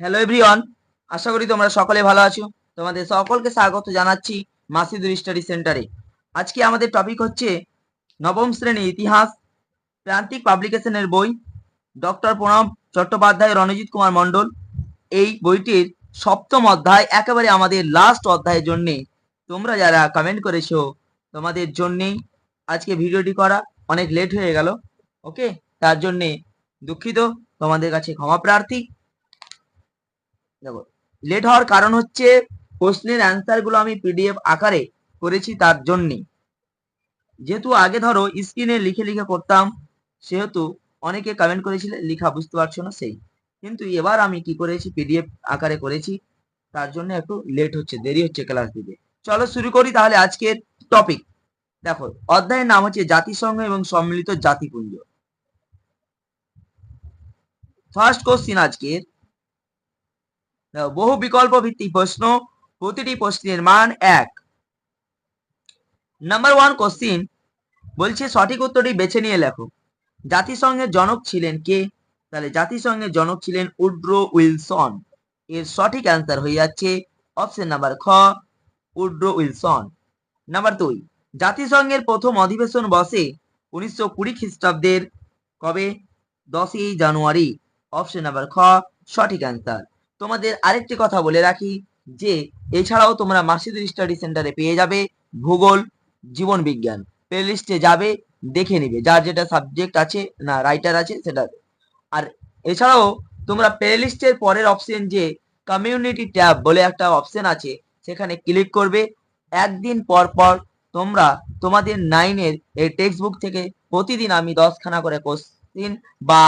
Hello everyone আশা করি তোমরা সকলে ভালো আছো। তোমাদের সকলকে স্বাগত জানাচ্ছি মাসিদুর স্টাডি সেন্টারে আজকে আমাদের টপিক হচ্ছে নবম শ্রেণি ইতিহাস, প্রান্তিক পাবলিকেশনের বই ডক্টর প্রণব চট্টোপাধ্যায়, রণজিৎ কুমার মণ্ডল। এই বইটির সপ্তম অধ্যায় একেবারে আমাদের লাস্ট অধ্যায়ের জন্যে। তোমরা যারা কমেন্ট করেছ, তোমাদের জন্যেই আজকে ভিডিওটি করা অনেক লেট হয়ে গেল। ওকে তার জন্যে দুঃখিত। তোমাদের কাছে ক্ষমা প্রার্থী। দেখো লেট হওয়ার কারণ হচ্ছে প্রশ্নের অ্যান্সারগুলো আমি পিডিএফ আকারে করেছি তার জন্যে যেহেতু আগে ধরো স্ক্রিনে লিখে লিখে করতাম সেহেতু অনেকে কমেন্ট করেছিল, লেখা, বুঝতে পারছ না? সেই। কিন্তু এবার আমি কি করেছি পিডিএফ আকারে করেছি, তার জন্য একটু লেট হচ্ছে, দেরি হচ্ছে ক্লাস দিতে। চলো শুরু করি তাহলে আজকের টপিক দেখো, অধ্যায়ের নাম হচ্ছে জাতিসংঘ এবং সম্মিলিত জাতিপুঞ্জ। ফার্স্ট কোশ্চিন আজকের বহু বিকল্প ভিত্তিক প্রশ্ন, প্রতিটি প্রশ্নের মান এক। নাম্বার ওয়ান কোশ্চিন বলছে, সঠিক উত্তরটি বেছে নিয়ে লেখো। জাতিসংঘের জনক ছিলেন কে? তাহলে জাতিসংঘের জনক ছিলেন উড্রো উইলসন। এর সঠিক অ্যান্সার হয়ে যাচ্ছে অপশন নাম্বার খ, উড্রো উইলসন। নাম্বার দুই, জাতিসংঘের প্রথম অধিবেশন বসে উনিশশো কুড়ি খ্রিস্টাব্দের কবে? দশই জানুয়ারি। অপশন নাম্বার খ, সঠিক অ্যান্সার তোমাদের আরেকটি কথা বলে রাখি যে, এছাড়াও তোমরা মাসিদুর স্টাডি সেন্টারে পেয়ে যাবে ভূগোল, জীবন বিজ্ঞান। প্লেলিস্টে যাবে, দেখে নিবে। যার যেটা সাবজেক্ট আছে না রাইটার আছে সেটা আর এছাড়াও তোমরা প্লেলিস্টের পরের অপশন যে কমিউনিটি ট্যাব বলে একটা অপশন আছে, সেখানে ক্লিক করবে। একদিন পর পর তোমরা তোমাদের নাইনের এই টেক্সট বুক থেকে প্রতিদিন আমি দশখানা করে কোশ্চিন বা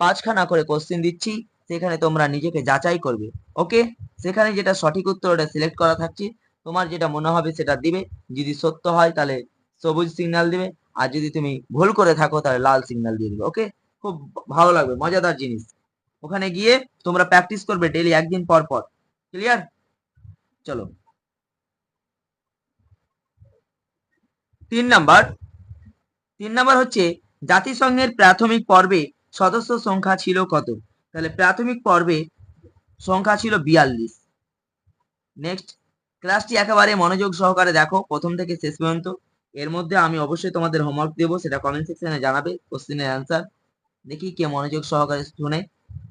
পাঁচখানা করে কোশ্চিন দিচ্ছি। সেখানে তোমরা নিজেকে যাচাই করবে ওকে সেখানে যেটা সঠিক উত্তর ওটা সিলেক্ট করা থাকছে। তোমার যেটা মনে হবে সেটা দিবে। যদি সত্য হয় তাহলে সবুজ সিগন্যাল দিবে। আর যদি তুমি ভুল করে থাকো তাহলে লাল সিগন্যাল দিয়ে দিবে ওকে খুব ভালো লাগবে, মজাদার জিনিস। ওখানে গিয়ে তোমরা প্র্যাকটিস করবে ডেলি একদিন পর পর। ক্লিয়ার চলো। তিন নাম্বার। তিন নাম্বার হচ্ছে জাতিসংঘের প্রাথমিক পর্বে সদস্য সংখ্যা ছিল কত? তাহলে প্রাথমিক পর্বে সংখ্যা ছিল বিয়াল্লিশ। নেক্সট ক্লাসটি একেবারে মনোযোগ সহকারে দেখো, প্রথম থেকে শেষ পর্যন্ত। এর মধ্যে আমি অবশ্যই তোমাদের হোমওয়ার্ক দেবো, সেটা কমেন্ট সেকশনে জানাবে কোশ্চেনের অ্যান্সার দেখি কে মনোযোগ সহকারে শুনে।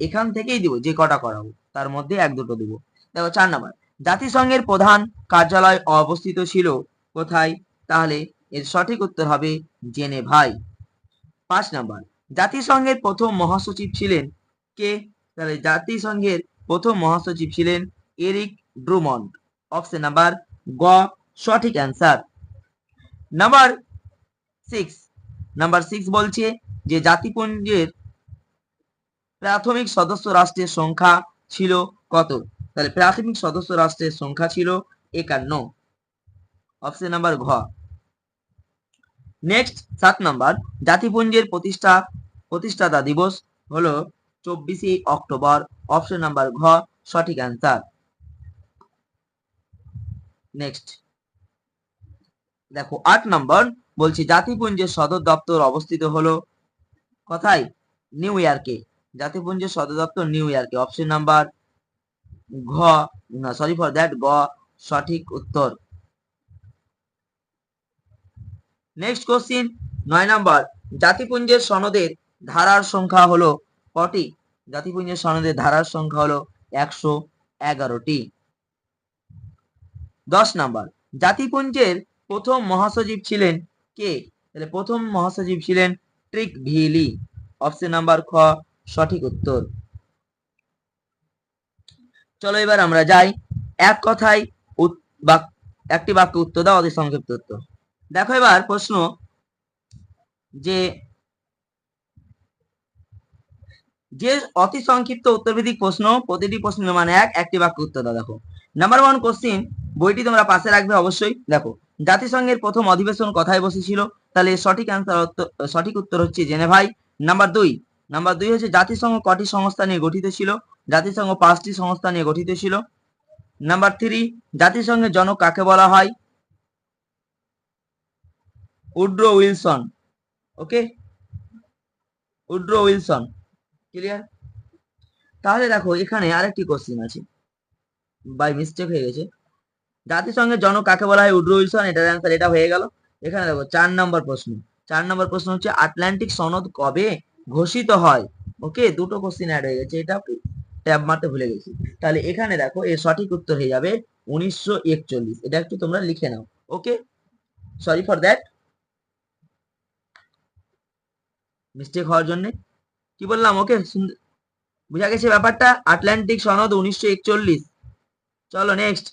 এখান থেকেই দিব, যে কটা করাবো তার মধ্যে এক দুটো দেবো। দেখো, চার নাম্বার। জাতিসংঘের প্রধান কার্যালয় অবস্থিত ছিল কোথায়? তাহলে এর সঠিক উত্তর হবে জেনে ভাই পাঁচ নাম্বার। জাতিসংঘের প্রথম মহাসচিব ছিলেন কে? তাহলে জাতিসংঘের প্রথম মহাসচিব ছিলেন এরিক ড্রুমন্ড। অপশন নাম্বার গ, সঠিক answer number six number six বলছে যে জাতিপুঞ্জের প্রাথমিক সদস্য রাষ্ট্রের সংখ্যা ছিল কত? তাহলে প্রাথমিক সদস্য রাষ্ট্রের সংখ্যা ছিল একান্ন। অপশন নাম্বার ঘ। নেক্সট সাত নাম্বার জাতিপুঞ্জের প্রতিষ্ঠা, প্রতিষ্ঠাতা দিবস হলো চব্বিশে অক্টোবর। অপশন নাম্বার ঘ, সঠিক অ্যান্সার নেক্সট দেখো, আট নম্বর বলছি জাতিপুঞ্জের সদর দপ্তর অবস্থিত হলো কোথায়? নিউ ইয়র্কে জাতিপুঞ্জের সদর দপ্তর নিউ ইয়র্কে অপশন নাম্বার ঘ, না সরি ফর দ্যাট গ সঠিক উত্তর। নেক্সট কোশ্চিন নয় নাম্বার জাতিপুঞ্জের সনদের ধারার সংখ্যা হলো কটি? জাতিপুঞ্জের সনদের ধারার সংখ্যা হলো একশো এগারোটি। দশ নাম্বার, জাতিপুঞ্জের প্রথম মহাসচিব ছিলেন কে? তাহলে প্রথম মহাসচিব ছিলেন ট্রিক ভিলি অপশন নাম্বার খ, সঠিক উত্তর। চলো এবার আমরা যাই। এক কথায় একটি বাক্য উত্তর দাও, অতি সংক্ষিপ্ত উত্তর। দেখো এবার প্রশ্ন যে যে অতি সংক্ষিপ্ত উত্তরভিত্তিক প্রশ্ন, প্রতিটি প্রশ্নের মানে এক, একটি বাক্য উত্তর দাও, দেখো। নাম্বার ওয়ান কোশ্চিন বইটি তোমরা পাশে রাখবে অবশ্যই, দেখো। জাতিসংঘের প্রথম অধিবেশন কথায় বসেছিল? তাহলে সঠিক অ্যান্সার সঠিক উত্তর হচ্ছে জেনে ভাই নাম্বার দুই নাম্বার দুই হচ্ছে জাতিসংঘ কটি সংস্থা নিয়ে গঠিত ছিল? জাতিসংঘ পাঁচটি সংস্থা নিয়ে গঠিত ছিল। নাম্বার থ্রি জাতিসংঘের জনক কাকে বলা হয়? Woodrow Wilson okay Woodrow Wilson. Clear তাহলে দেখো, এখানে আরেকটি কোশ্চিন আছে। বাই মিস্টেক হয়ে গেছে। জাতিসংঘের জনক কাকে বলা হয়? Woodrow Wilson. এটার অ্যান্সার এটা হয়ে গেল। এখানে দেখো, চার নম্বর প্রশ্ন। চার নম্বর প্রশ্ন হচ্ছে, আটলান্টিক সনদ কবে ঘোষিত হয়? ওকে দুটো কোশ্চিন অ্যাড হয়ে গেছে। এটা ট্যাব মারতে ভুলে গেছি। তাহলে এখানে দেখো, এর সঠিক উত্তর হয়ে যাবে উনিশশো একচল্লিশ। এটা একটু তোমরা লিখে নাও। Okay sorry for that mistake হওয়ার জন্য। কি বললাম? ওকে বুঝা গেছে ব্যাপারটা? আটলান্টিক সনদ উনিশশো একচল্লিশ। চলো নেক্সট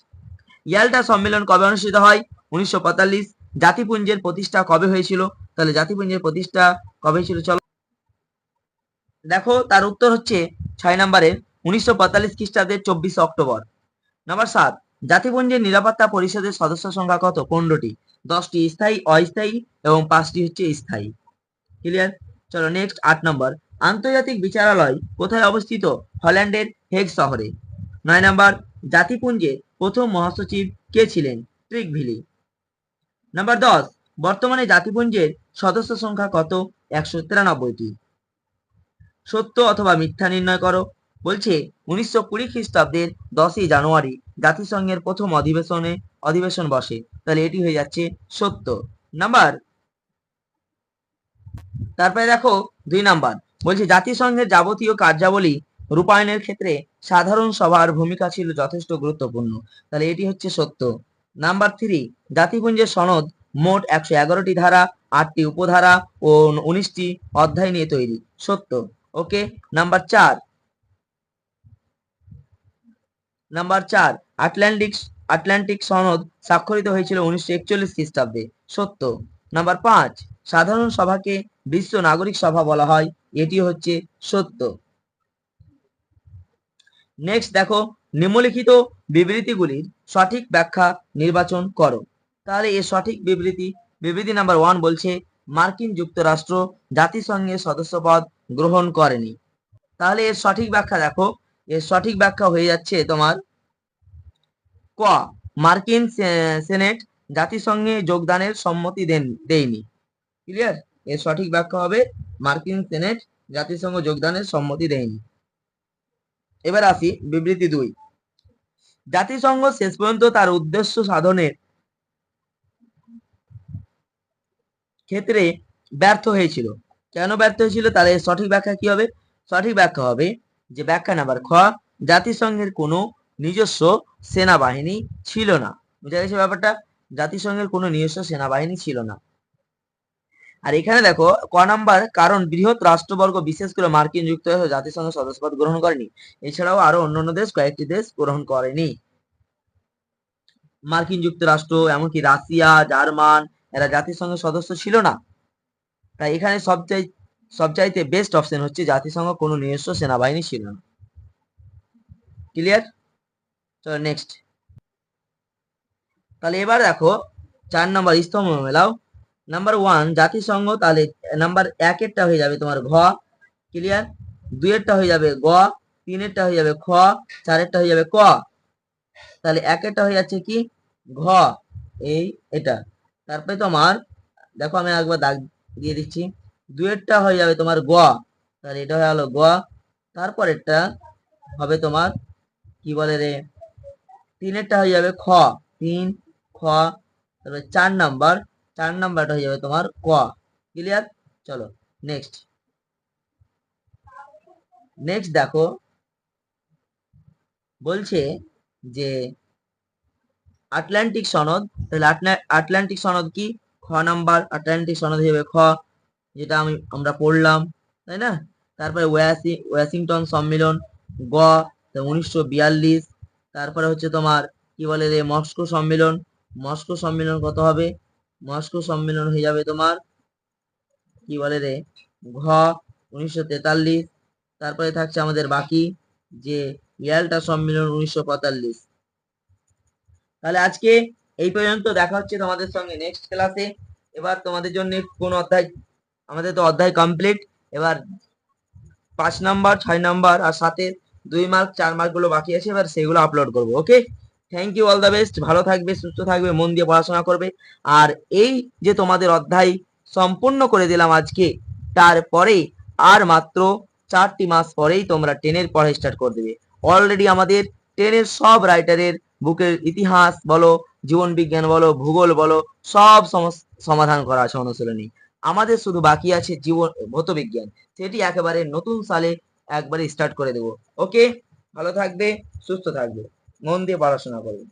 ইয়াল্টা সম্মেলন কবে অনুষ্ঠিত হয়? উনিশশো পঁয়তাল্লিশ। জাতিপুঞ্জের প্রতিষ্ঠা কবে হয়েছিল? তাহলে জাতিপুঞ্জের প্রতিষ্ঠা কবে হয়েছিল? চলো। দেখো, তার উত্তর হচ্ছে ছয় নম্বরে উনিশশো পঁয়তাল্লিশ খ্রিস্টাব্দের চব্বিশে অক্টোবর। নম্বর সাত। জাতিপুঞ্জের নিরাপত্তা পরিষদের সদস্য সংখ্যা কত? পনেরোটি। দশটি স্থায়ী, অস্থায়ী এবং পাঁচটি হচ্ছে স্থায়ী। ক্লিয়ার চলো নেক্সট আট নম্বর। আন্তর্জাতিক বিচারালয় কোথায় অবস্থিত? হল্যান্ডের হেগ শহরে। নয় নম্বর জাতিপুঞ্জের প্রথম মহাসচিব কে ছিলেন? ট্রিকভিলি নাম্বার দশ, বর্তমানে জাতিপুঞ্জের সদস্য সংখ্যা কত? একশো তিরানব্বইটি। সত্য অথবা মিথ্যা নির্ণয় করো। বলছে, উনিশশো কুড়ি খ্রিস্টাব্দের দশই জানুয়ারি জাতিসংঘের প্রথম অধিবেশনে অধিবেশন বসে। তাহলে এটি হয়ে যাচ্ছে সত্য। নাম্বার, তারপরে দেখো দুই নাম্বার বলছে, জাতিসংঘের যাবতীয় কার্যাবলী রূপায়ণের ক্ষেত্রে সাধারণ সভার ভূমিকা ছিল যথেষ্ট গুরুত্বপূর্ণ। তাহলে এটি হচ্ছে সত্য। নাম্বার থ্রি, জাতিপুঞ্জের সনদ মোট একশো এগারোটি ধারা, আটটি উপধারা ও উনিশটি অধ্যায় নিয়ে তৈরি। সত্য। ওকে, নাম্বার চার। নাম্বার চার, আটলান্টিক আটলান্টিক সনদ স্বাক্ষরিত হয়েছিল উনিশশো একচল্লিশ খ্রিস্টাব্দে। সত্য। নাম্বার পাঁচ, সাধারণ সভাকে বিশ্ব নাগরিক সভা বলা হয়। এটি হচ্ছে সত্য। নেক্সট দেখো, নিম্নলিখিত বিবৃতিগুলির সঠিক ব্যাখ্যা নির্বাচন করো। তাহলে এর সঠিক বিবৃতি বিবৃতি নাম্বার ওয়ান বলছে, মার্কিন যুক্তরাষ্ট্র জাতিসংঘের সদস্যপদ গ্রহণ করেনি। তাহলে এর সঠিক ব্যাখ্যা দেখো, এর সঠিক ব্যাখ্যা হয়ে যাচ্ছে তোমার ক, মার্কিন সেনেট জাতিসংঘে যোগদানের সম্মতি দেন, দেয়নি। ক্লিয়ার এর সঠিক ব্যাখ্যা হবে মার্কিন সেনেট জাতিসংঘ যোগদানের সম্মতি দেয়নি। এবার আসি বিবৃতি দুই। জাতিসংঘ শেষ পর্যন্ত তার উদ্দেশ্য সাধনের ক্ষেত্রে ব্যর্থ হয়েছিল। কেন ব্যর্থ হয়েছিল? তাহলে সঠিক ব্যাখ্যা কি হবে? সঠিক ব্যাখ্যা হবে যে ব্যাখ্যা নাম্বার খ, জাতিসংঘের কোনো নিজস্ব সেনাবাহিনী ছিল না। বুঝা গেছে ব্যাপারটা? জাতিসংঘের কোনো নিজস্ব সেনাবাহিনী ছিল না। আর এখানে দেখো, ক নাম্বার কারণ বৃহৎ রাষ্ট্রবর্গ, বিশেষ করে মার্কিন যুক্তরাষ্ট্র জাতিসংঘের সদস্যপদ গ্রহণ করেনি। এছাড়াও আরও অন্যান্য দেশ কয়েকটি দেশ গ্রহণ করেনি। মার্কিন যুক্তরাষ্ট্র, এমনকি রাশিয়া, জার্মান, এরা জাতিসংঘের সদস্য ছিল না। তাই এখানে সবচাই, সবচাইতে বেস্ট অপশন হচ্ছে জাতিসংঘ, কোনো নিজস্ব সেনাবাহিনী ছিল না। ক্লিয়ার চলো নেক্সট তাহলে এবার দেখো, চার নম্বর স্তম্ভ মেলাও। নাম্বার ওয়ান জাতিসংঘ তাহলে নাম্বার একেরটা হয়ে যাবে তোমার ঘ ক্লিয়ার দুইয়েরটা হয়ে যাবে গ, তিনেরটা হয়ে যাবে খ, চারেরটা হয়ে যাবে ক। তাহলে একেরটা হয়ে যাচ্ছে কি? ঘ। এই, এটা। তারপরে তোমার, দেখো আমি একবার দাগ দিয়ে দিচ্ছি। দুয়েরটা হয়ে যাবে তোমার গ। তাহলে এটা হয়ে গেলো গ। তারপরেরটা হবে তোমার, কি বলে রে? তিনেরটা হয়ে যাবে খ। তিন খ, তারপরে চার নাম্বার, চার নাম্বারটা হয়ে যাবে তোমার ক। ক্লিয়ার চলো নেক্সট নেক্সট দেখো, বলছে যে আটলান্টিক সনদ, তাহলে আটলান্টিক সনদ কি? খ নাম্বার আটলান্টিক সনদ হিসেবে খ, যেটা আমি, আমরা পড়লাম, তাই না? তারপরে ওয়াসি, ওয়াশিংটন সম্মেলন, গ উনিশশো বিয়াল্লিশ, তারপরে হচ্ছে তোমার, কি বলে রে, মস্কো সম্মেলন মস্কো সম্মেলন কত হবে? মস্কো সম্মেলন হয়ে যাবে তোমার, কি বলে রে? ঘ উনিশশো তেতাল্লিশ, তারপরে থাকছে আমাদের বাকি যে ইয়াল্টা সম্মেলন উনিশশো পঁয়তাল্লিশ। তাহলে আজকে এই পর্যন্ত দেখা হচ্ছে তোমাদের সঙ্গে নেক্সট ক্লাসে এবার তোমাদের জন্য কোন অধ্যায়, আমাদের তো অধ্যায় কমপ্লিট এবার পাঁচ নাম্বার, ছয় নাম্বার আর সাথে দুই মার্ক চার মার্কগুলো বাকি আছে, এবার সেগুলো আপলোড করব okay thank you all the best ভালো থাকবে, সুস্থ থাকবে, মন দিয়ে পড়াশোনা করবে। আর এই যে তোমাদের অধ্যায় সম্পূর্ণ করে দিলাম আজকে তারপরে আর মাত্র চারটি মাস পরেই তোমরা টেনের পড়া স্টার্ট করে দেবে। অলরেডি আমাদের টেনের সব রাইটারের বুকের ইতিহাস বলো, জীবন বিজ্ঞান বলো, ভূগোল বলো, সব সমাধান করা আছে অনুশীলনী। আমাদের শুধু বাকি আছে জীবন ভৌত বিজ্ঞান সেটি একেবারে নতুন সালে একবারে স্টার্ট করে দেবো। ওকে ভালো থাকবে, সুস্থ থাকবে। মন দিয়ে পড়াশোনা করবে।